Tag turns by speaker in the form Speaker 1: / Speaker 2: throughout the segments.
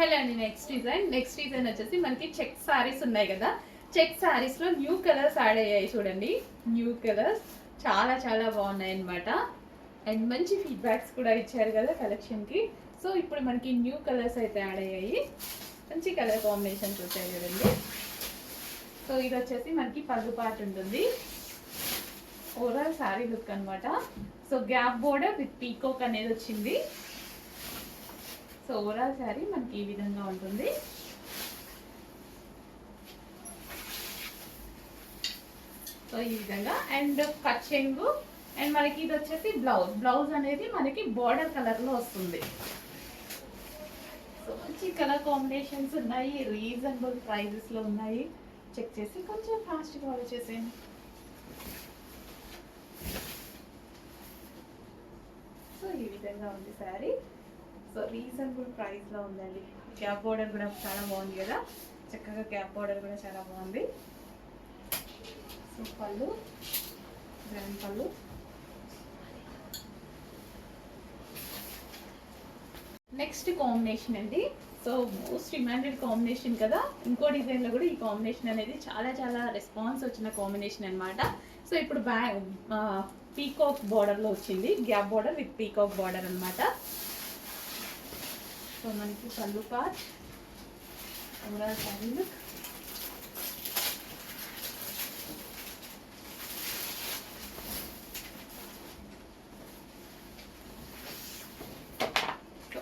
Speaker 1: Hello అండి next design next design వచ్చేసి మనకి చెక్ సారీస్ ఉన్నాయి కదా. చెక్ సారీస్లో న్యూ కలర్స్ యాడ్ అయ్యాయి చూడండి. న్యూ కలర్స్ చాలా చాలా బాగున్నాయి అన్నమాట. అండ్ మంచి ఫీడ్బ్యాక్స్ కూడా ఇచ్చారు కదా కలెక్షన్కి సో ఇప్పుడు మనకి న్యూ కలర్స్ అయితే యాడ్ అయ్యాయి. మంచి కలర్ కాంబినేషన్స్ వచ్చాయి చూడండి. సో ఇది వచ్చేసి మనకి పళ్ళు పాటు ఉంటుంది. ఓవరాల్ శారీ లుక్ అనమాట so gap border with peacock అనేది వచ్చింది. సో ఓవరాల్ శారీ మనకి ఈ విధంగా ఉంటుంది. సో ఈ విధంగా. అండ్ కట్ అండ్ మనకి ఇది వచ్చేసి బ్లౌజ్ బ్లౌజ్ అనేది మనకి బార్డర్ కలర్లో వస్తుంది. సో మంచి కలర్ కాంబినేషన్స్ ఉన్నాయి. రీజనబుల్ ప్రైజెస్లో ఉన్నాయి. చెక్ చేసి కొంచెం ఫాస్ట్గా ఆర్డర్ చేసేయండి. సో ఈ విధంగా ఉంది శారీ సో రీజనబుల్ ప్రైస్లో ఉందండి. క్యాప్ బోర్డర్ కూడా చాలా బాగుంది కదా. చక్కగా క్యాప్ బోర్డర్ కూడా చాలా బాగుంది. సో పళ్ళు గ్రాండ్ పళ్ళు. నెక్స్ట్ కాంబినేషన్ అండి. సో మోస్ట్ డిమాండెడ్ కాంబినేషన్ కదా. ఇంకో డిజైన్లో కూడా ఈ కాంబినేషన్ అనేది చాలా చాలా రెస్పాన్స్ వచ్చిన కాంబినేషన్ అనమాట సో ఇప్పుడు బ్యా పీకాక్ బార్డర్లో వచ్చింది. Gap border with peacock border అనమాట సో మనకి పళ్ళు పార్ట్ ఓవరాల్ సారీ లుక్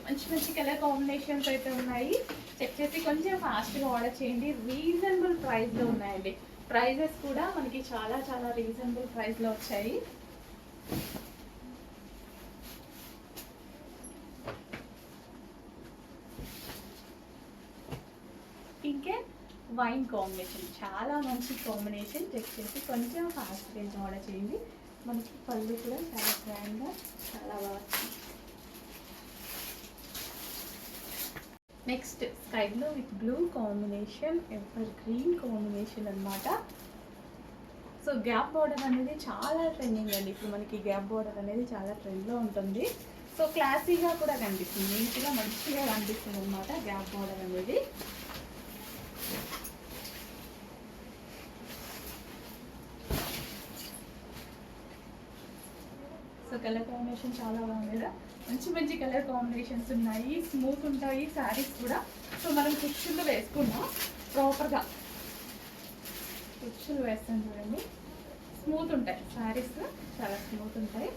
Speaker 1: మంచి మంచి కలర్ కాంబినేషన్స్ అయితే ఉన్నాయి. చెక్ చేసి కొంచెం ఫాస్ట్గా ఆర్డర్ చేయండి. రీజనబుల్ ప్రైస్లో ఉన్నాయండి. ప్రైజెస్ కూడా మనకి చాలా చాలా రీజనబుల్ ప్రైస్లో వచ్చాయి పింక్ అండ్ వైన్ కాంబినేషన్. చాలా మంచి కాంబినేషన్. చెక్ చేసి కొంచెం ఫాస్ట్గా ఆర్డర్ చేయండి. మనకి పళ్ళు కూడా చాలా గ్రాండ్గా చాలా బాగా next sky blue with blue combination evergreen combination అన్నమాట. సో గ్యాప్ బార్డర్ అనేది చాలా ట్రెండింగ్ అండి. ఇప్పుడు మనకి గ్యాప్ బార్డర్ అనేది చాలా ట్రెండ్లో ఉంటుంది. సో క్లాసీగా కూడా కనిపిస్తుంది. నీట్గా మంచిగా కనిపిస్తుంది అనమాట గ్యాప్ బార్డర్ అనేది. కలర్ కాంబినేషన్ చాలా బాగుంది కదా? మంచి మంచి కలర్ కాంబినేషన్స్ ఉన్నాయి స్మూత్ ఉంటాయి శారీస్ కూడా. సో మనం కుర్చీలు వేసుకున్నాం ప్రాపర్గా. కుర్చీలు వేస్తాం చూడండి. స్మూత్ ఉంటాయి శారీస్ చాలా స్మూత్ ఉంటాయి.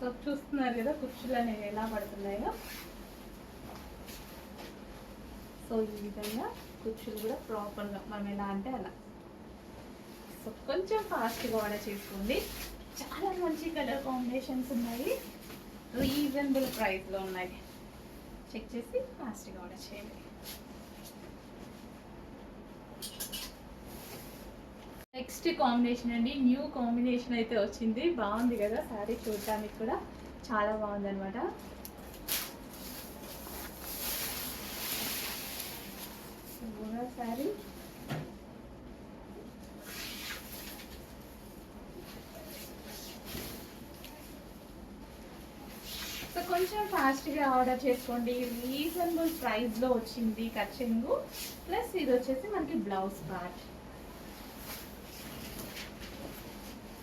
Speaker 1: సో చూస్తున్నారు కదా కుర్చీలు అనేవి ఎలా పడుతున్నాయో? సో ఈ విధంగా కుర్చీలు కూడా ప్రాపర్గా మనం ఎలా అంటే అలా. సో కొంచెం ఫాస్ట్గా ఆర్డర్ చేసుకోండి. చాలా మంచి కలర్ కాంబినేషన్స్ ఉన్నాయి. రీజనబుల్ ప్రైస్లో ఉన్నాయి. చెక్ చేసి ఫాస్ట్గా ఆర్డర్ చేయండి. నెక్స్ట్ కాంబినేషన్ అండి. న్యూ కాంబినేషన్ అయితే వచ్చింది. బాగుంది కదా శారీ చూడటానికి కూడా. చాలా బాగుంది అనమాట శారీ సో కొంచెం ఫాస్ట్గా ఆర్డర్ చేసుకోండి. రీజనబుల్ ప్రైస్లో వచ్చింది కచ్చింగు. ప్లస్ ఇది వచ్చేసి మనకి బ్లౌజ్ పార్ట్.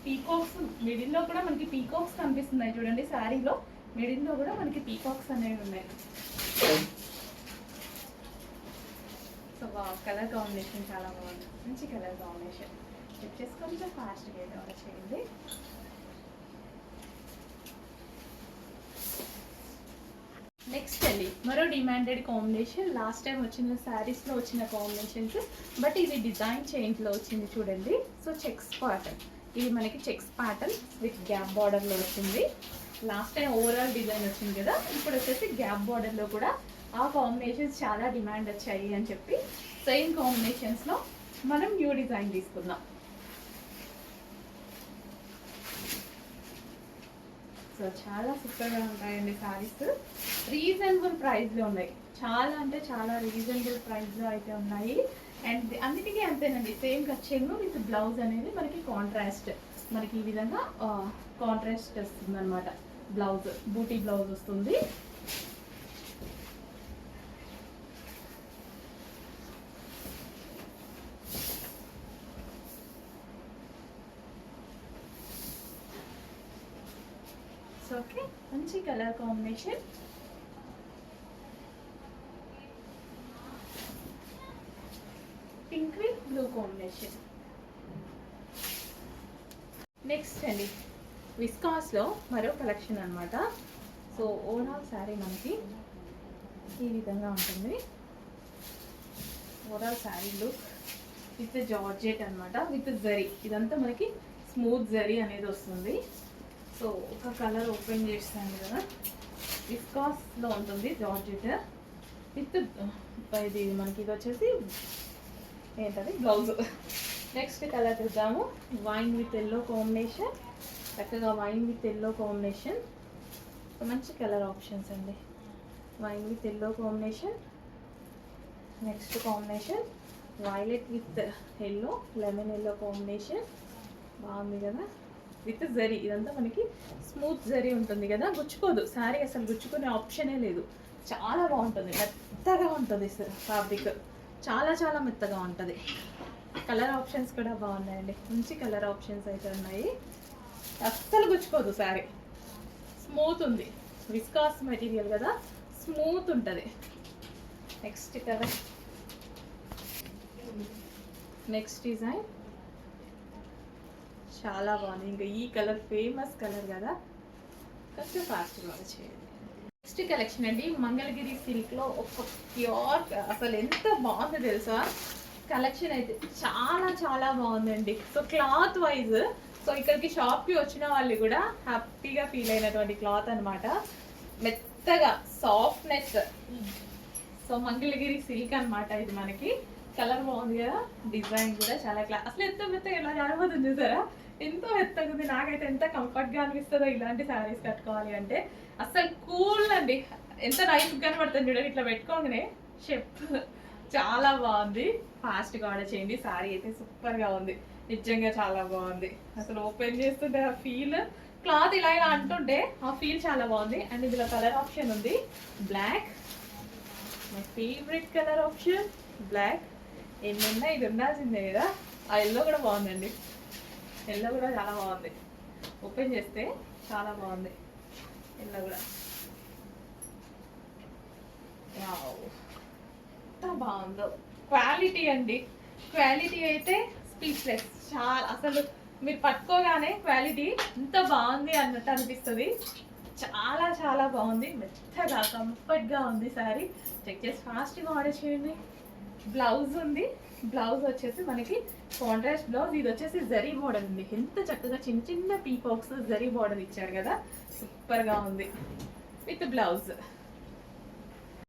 Speaker 1: పీకాక్స్ మిడిల్లో కూడా మనకి పీకాక్స్ కనిపిస్తున్నాయి చూడండి శారీలో. మిడిల్లో కూడా మనకి పీకాక్స్ అనేవి ఉన్నాయి. సో కలర్ కాంబినేషన్ చాలా బాగుంది. మంచి కలర్ కాంబినేషన్. వచ్చేసి కొంచెం ఫాస్ట్గా అయితే ఆర్డర్ చేయండి. నెక్స్ట్ వెళ్ళి మరో డిమాండెడ్ కాంబినేషన్ లాస్ట్ టైం వచ్చిన శారీస్లో వచ్చిన కాంబినేషన్స్ బట్ ఇది డిజైన్ చేంజ్లో వచ్చింది చూడండి. సో చెక్స్ ప్యాటర్న్ ఇది మనకి చెక్స్ ప్యాటర్న్ విత్ గ్యాప్ బార్డర్లో వచ్చింది. లాస్ట్ టైం ఓవరాల్ డిజైన్ వచ్చింది కదా. ఇప్పుడు వచ్చేసి గ్యాప్ బార్డర్లో కూడా ఆ కాంబినేషన్స్ చాలా డిమాండ్ వచ్చాయి అని చెప్పి సేమ్ కాంబినేషన్స్లో మనం న్యూ డిజైన్ తీసుకుందాం. సో చాలా సూపర్గా ఉంటాయండి శారీస్ రీజనబుల్ ప్రైస్లో ఉన్నాయి. చాలా అంటే చాలా రీజనబుల్ ప్రైస్లో అయితే ఉన్నాయి. అండ్ అన్నిటికీ అంతేనండి. సేమ్ కచ్చేను విత్ బ్లౌజ్ అనేది మనకి కాంట్రాస్ట్ మనకి ఈ విధంగా కాంట్రాస్ట్ వస్తుంది అనమాట బ్లౌజ్ బూటీ బ్లౌజ్ వస్తుంది. ఓకే మంచి colour combination pink with blue combination next అండి. విస్కాస్లో మరో కలెక్షన్ అనమాట సో ఓవరాల్ శారీ మనకి ఈ విధంగా ఉంటుంది. Overall sari look with georgette అనమాట విత్ జరీ ఇదంతా మనకి స్మూత్ జరీ అనేది వస్తుంది. సో ఒక కలర్ ఓపెన్ చేస్తాను కదా. విస్కాస్లో ఉంటుంది జార్జెట్ విత్ ఇది మనకి ఇది వచ్చేసి ఏంటది? బ్లౌజ్. నెక్స్ట్ కలర్ చూద్దాము. వైన్ విత్ ఎల్లో కాంబినేషన్ చక్కగా వైన్ విత్ ఎల్లో కాంబినేషన్ మంచి కలర్ ఆప్షన్స్ అండి. Wine with yellow combination next combination violet with yellow lemon yellow combination బాగుంది కదా? విత్ జరీ ఇదంతా మనకి స్మూత్ జరీ ఉంటుంది కదా? గుచ్చుకోదు. శారీ అసలు గుచ్చుకునే ఆప్షనే లేదు. చాలా బాగుంటుంది. మెత్తగా ఉంటుంది ఫ్యాబ్రిక్ చాలా చాలా మెత్తగా ఉంటుంది. కలర్ ఆప్షన్స్ కూడా బాగున్నాయండి. మంచి కలర్ ఆప్షన్స్ అయితే ఉన్నాయి. అస్సలు గుచ్చుకోదు శారీ. స్మూత్ ఉంది. విస్కాస్ మెటీరియల్ కదా. స్మూత్ ఉంటుంది. నెక్స్ట్ కలర్ నెక్స్ట్ డిజైన్ చాలా బాగుంది. ఇంకా ఈ కలర్ ఫేమస్ కలర్ కదా. కొంచెం ఫాస్ట్గా చేయండి. నెక్స్ట్ కలెక్షన్ అండి. మంగళగిరి సిల్క్లో ఒక ప్యూర్ అసలు ఎంత బాగుంది తెలుసా? కలెక్షన్ అయితే చాలా చాలా బాగుందండి. So cloth wise. సో ఇక్కడికి షాప్కి వచ్చిన వాళ్ళు కూడా హ్యాపీగా ఫీల్ అయినటువంటి క్లాత్ అన్నమాట. మెత్తగా సాఫ్ట్నెస్ సో మంగళగిరి సిల్క్ అన్నమాట ఇది మనకి. కలర్ బాగుంది కదా? డిజైన్ కూడా చాలా క్లా అసలు ఎంత మెత్తగా ఎలా జారిపోతుంది చూసారా? ఎంతో మెత్తగా ఉంది. నాకైతే ఎంత కంఫర్ట్గా అనిపిస్తుందో ఇలాంటి శారీస్ కట్టుకోవాలి అంటే అసలు కూల్ చూడండి ఎంత నైస్ కనబడుతుంది చూడండి ఇట్లా పెట్టుకోగానే. షెప్ చాలా బాగుంది. ఫాస్ట్గా ఆర్డర్ చేయండి. సారీ అయితే సూపర్గా ఉంది. నిజంగా చాలా బాగుంది. అసలు ఓపెన్ చేస్తుంటే ఆ ఫీల్ క్లాత్ ఇలా ఇలా అంటుంటే ఆ ఫీల్ చాలా బాగుంది. అండ్ ఇందులో కలర్ ఆప్షన్ ఉంది. Black my favourite colour option black ఎన్నున్నా ఇది ఉండాల్సిందే కదా. ఆ ఎల్లో కూడా బాగుందండి. ఎల్లో కూడా చాలా బాగుంది. ఓపెన్ చేస్తే చాలా బాగుంది. ఎల్లో కూడా. ఎంత బాగుందో. క్వాలిటీ అండి. క్వాలిటీ అయితే స్పీచ్లెస్ చాలా అసలు మీరు పట్టుకోగానే క్వాలిటీ ఎంత బాగుంది అన్నట్టు అనిపిస్తుంది. చాలా చాలా బాగుంది. మెత్తగా కంఫర్ట్గా ఉంది సారీ చెక్ చేసి ఫాస్ట్గా ఆర్డర్ చేయండి. బ్లౌజ్ ఉంది. బ్లౌజ్ వచ్చేసి మనకి కాంట్రాస్ట్ బ్లౌజ్ ఇది వచ్చేసి జరీ బార్డర్ ఉంది. ఎంత చక్కగా చిన్న చిన్న పీపాక్స్ జరీ బార్డర్ ఇచ్చారు కదా. సూపర్గా ఉంది. With blouse